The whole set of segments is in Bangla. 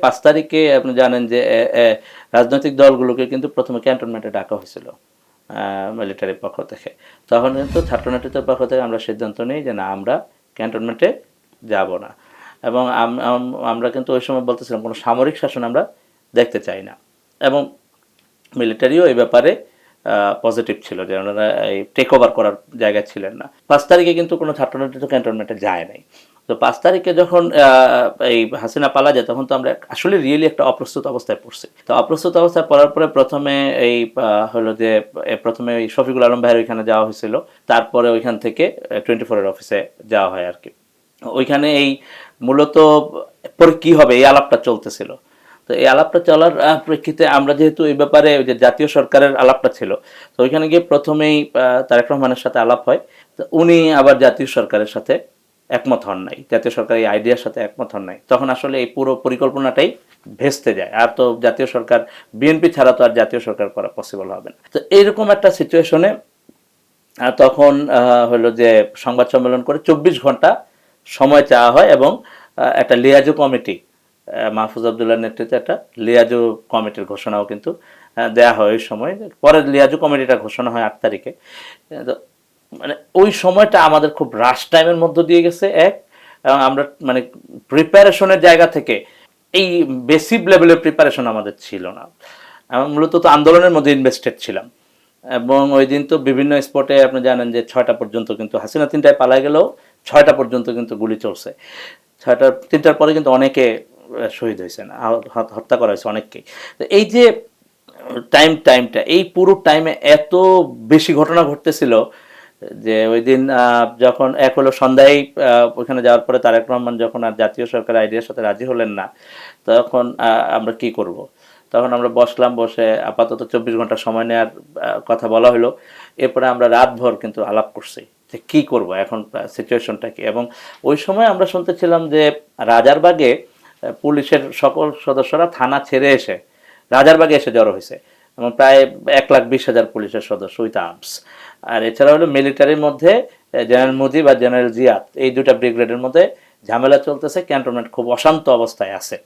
পাঁচ তারিখে আপনি জানেন যে রাজনৈতিক দলগুলোকে কিন্তু প্রথমে ক্যান্টনমেন্টে ডাকা হয়েছিল মিলিটারির পক্ষ থেকে। তখন কিন্তু ছাত্রনেতৃত্বের পক্ষ থেকে আমরা সিদ্ধান্ত নিই যে, না, আমরা ক্যান্টনমেন্টে যাব না। এবং আম- আম- আমরা কিন্তু ওই সময় বলতেছিলাম, কোনো সামরিক শাসন আমরা দেখতে চাই না। এবং মিলিটারিও এই ব্যাপারে পজিটিভ ছিল, যে ওনারা এই টেক ওভার করার জায়গায় ছিলেন না। পাঁচ তারিখে কিন্তু কোনো ছাত্রনেতৃত্ব ক্যান্টনমেন্টে যায় নাই। তো পাঁচ তারিখে যখন এই হাসিনা পালা যায়, তখন তো আমরা আসলে রিয়েলি একটা অপ্রস্তুত অবস্থায় পড়ছি। তো অপ্রস্তুত অবস্থায় পড়ার পরে প্রথমে এই হলো যে প্রথমে ওই শফিকুল আলম ভাইয়ের ওইখানে যাওয়া হয়েছিল। তারপরে ওইখান থেকে টোয়েন্টি ফোরের অফিসে যাওয়া হয় আর কি ওইখানে এই মূলত পরে কি হবে, এই আলাপটা চলতেছিল। তো এই আলাপটা চলার প্রেক্ষিতে আমরা যেহেতু এই ব্যাপারে যে জাতীয় সরকারের আলাপটা ছিল, তো ওইখানে গিয়ে প্রথমেই তারেক রহমানের সাথে আলাপ হয়। তো উনি আবার জাতীয় সরকারের সাথে একমত হন নাই, জাতীয় সরকার এই আইডিয়ার সাথে একমত হন নাই। তখন আসলে এই পুরো পরিকল্পনাটাই ভেস্তে যায়। আর তো জাতীয় সরকার বিএনপি ছাড়া তো আর জাতীয় সরকার করা পসিবল হবে না। তো এইরকম একটা সিচুয়েশনে তখন হলো যে সংবাদ সম্মেলন করে চব্বিশ ঘণ্টা সময় চাওয়া হয় এবং একটা লিয়াজু কমিটি মাহফুজ আবদুল্লাহ নেতৃত্বে একটা লিয়াজু কমিটির ঘোষণাও কিন্তু দেয়া হয় ওই সময়। পরে লিয়াজু কমিটিটা ঘোষণা হয় আট তারিখে। তো মানে ওই সময়টা আমাদের খুব রাশ টাইমের মধ্য দিয়ে গেছে, এক। এবং আমরা মানে প্রিপারেশনের জায়গা থেকে এই বেসিক লেভেলের প্রিপারেশন আমাদের ছিল না। মূলত তো আন্দোলনের মধ্যে ইনভেস্টেড ছিলাম। এবং ওই দিন তো বিভিন্ন স্পটে আপনি জানেন যে ছয়টা পর্যন্ত কিন্তু হাসিনা তিনটায় পালা গেলেও ছয়টা পর্যন্ত কিন্তু গুলি চলছে। ছয়টার তিনটার পরে কিন্তু অনেকে শহীদ হয়েছেন হত্যা করা হয়েছে অনেককেই। তো এই যে টাইম টাইমটা এই পুরো টাইমে এত বেশি ঘটনা ঘটতেছিল যে ওই দিন যখন এক হলো সন্ধ্যায় ওইখানে যাওয়ার পরে তারেক রহমান যখন আর জাতীয় সরকার আইডিয়ার সাথে রাজি হলেন না, তখন আমরা কি করব। তখন আমরা বসলাম, বসে আপাতত চব্বিশ ঘণ্টা সময় নেওয়ার কথা বলা হলো। এরপরে আমরা রাতভর কিন্তু আলাপ করছি যে কি করব এখন সিচুয়েশনটা কি? এবং ওই সময় আমরা শুনতেছিলাম যে রাজারবাগে পুলিশের সকল সদস্যরা থানা ছেড়ে এসে, রাজারবাগে এসে জড়ো হয়েছে। এবং প্রায় এক লাখ বিশ হাজার পুলিশের সদস্য উইথ আর্মস। আর এছাড়া হলো মিলিটারির মধ্যে জেনারেল মুজিব আর জেনারেল জিয়াদ এই দুটা ব্রিগেডের মধ্যে ঝামেলা চলতেছে ক্যান্টনমেন্ট খুব অশান্ত অবস্থায় আছে।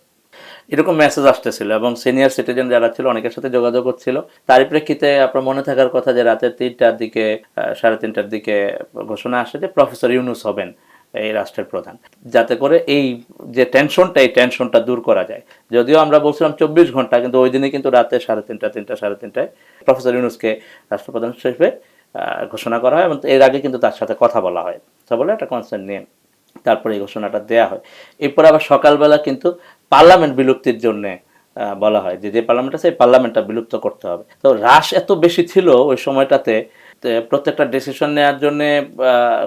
এরকম মেসেজ আসতেছিল এবং সিনিয়র সিটিজেন যারা ছিল, অনেকের সাথে যোগাযোগ হচ্ছিল। তারই প্রেক্ষিতে আপনার মনে থাকার কথা যে রাতে তিনটার দিকে সাড়ে তিনটার দিকে ঘোষণা আসে যে প্রফেসর ইউনুস হবেন এই রাষ্ট্রের প্রধান। যাতে করে এই যে টেনশনটা এই টেনশনটা দূর করা যায়। যদিও আমরা বলছিলাম চব্বিশ ঘণ্টা, কিন্তু ওই দিনে কিন্তু রাতে সাড়ে তিনটা তিনটা, সাড়ে তিনটায় প্রফেসর ইউনুসকে রাষ্ট্রপ্রধান হিসেবে ঘোষণা করা হয় এবং এর আগে কিন্তু তার সাথে কথা বলা হয়। তা বলে একটা কনসার্ন নিয়ে তারপরে এই ঘোষণাটা দেয়া হয়। এরপর আবার সকালবেলা কিন্তু পার্লামেন্ট বিলুপ্তির জন্য বলা হয় যে যে পার্লামেন্ট আছে, এই পার্লামেন্টটা বিলুপ্ত করতে হবে। তো হ্রাস এত বেশি ছিল ওই সময়টাতে প্রত্যেকটা ডিসিশন নেওয়ার জন্য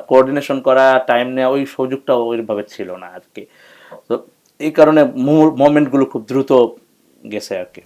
কোঅর্ডিনেশন করা টাইম নেওয়া, ওই সুযোগটা ওইভাবে ছিল না আর কি তো এই কারণে মোমেন্টগুলো খুব দ্রুত গেছে আর কি।